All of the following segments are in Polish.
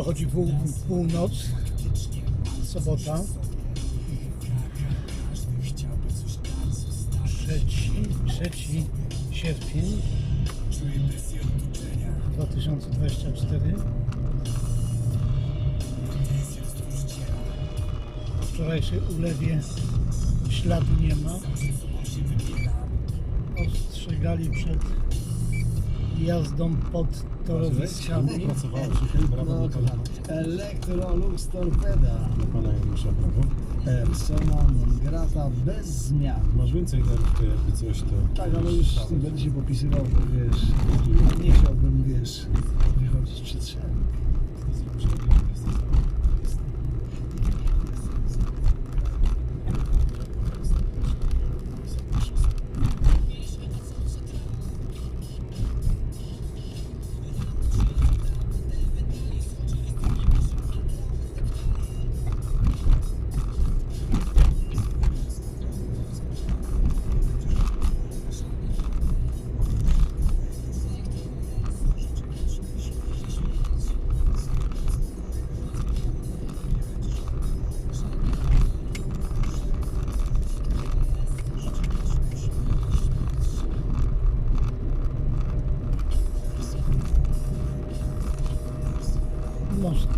dochodzi pół, północ, sobota. Trzeci, trzeci sierpień 2024. Po wczorajszej ulewie śladu nie ma. Ostrzegali przed jazdą pod torowiskami. Pracowałeś, okej, brawo No, dla pana. Electrolux Torpeda. Pana Janusza, brawo. Persona non grata bez zmian. Masz więcej nerw, to jakby coś to... Tak, ale już będę się popisywał, bo wiesz, nie chciałbym,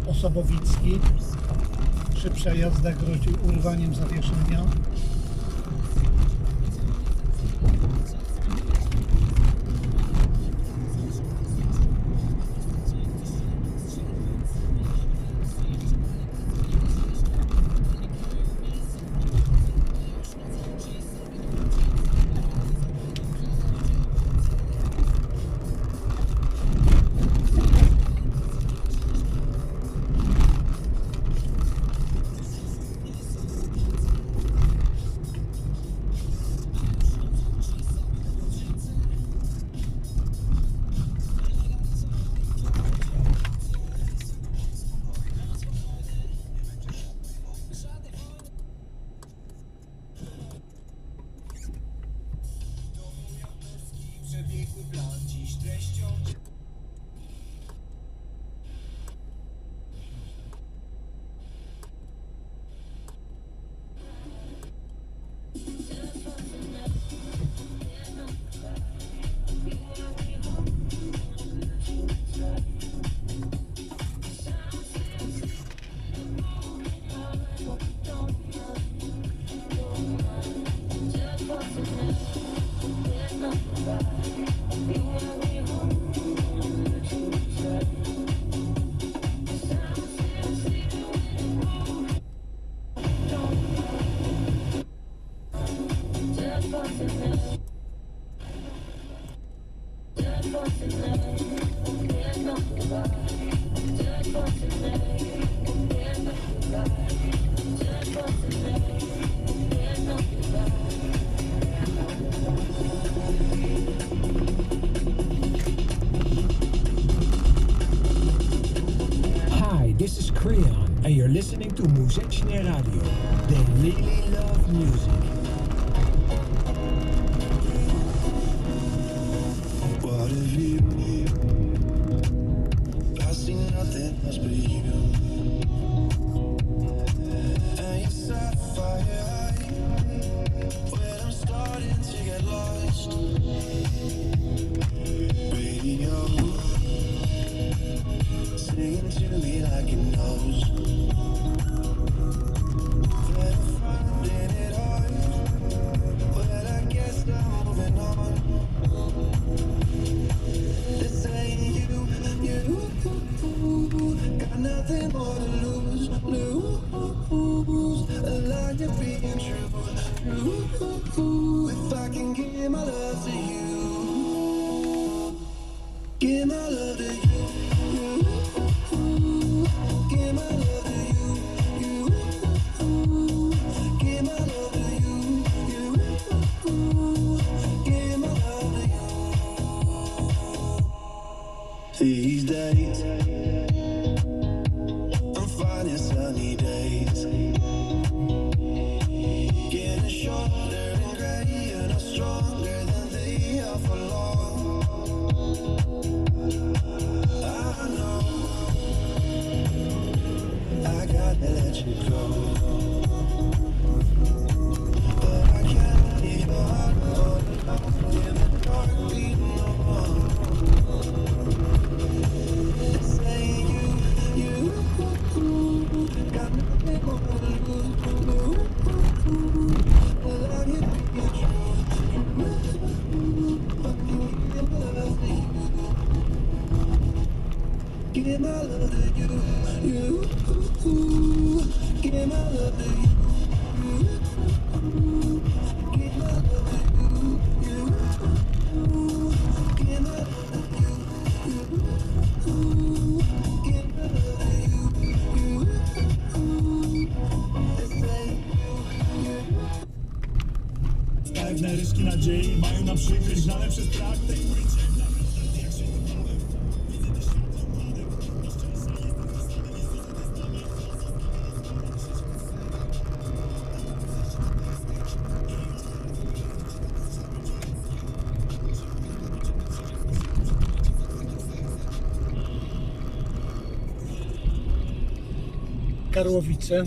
Osobowicki. Przy przejazdach grozi urwaniem zawieszenia. This is Creon, and you're listening to Muzyczne Radio. They really love music. If I can give my love give my nadziei mają nam przykryć znane przez praktyk. Karłowice.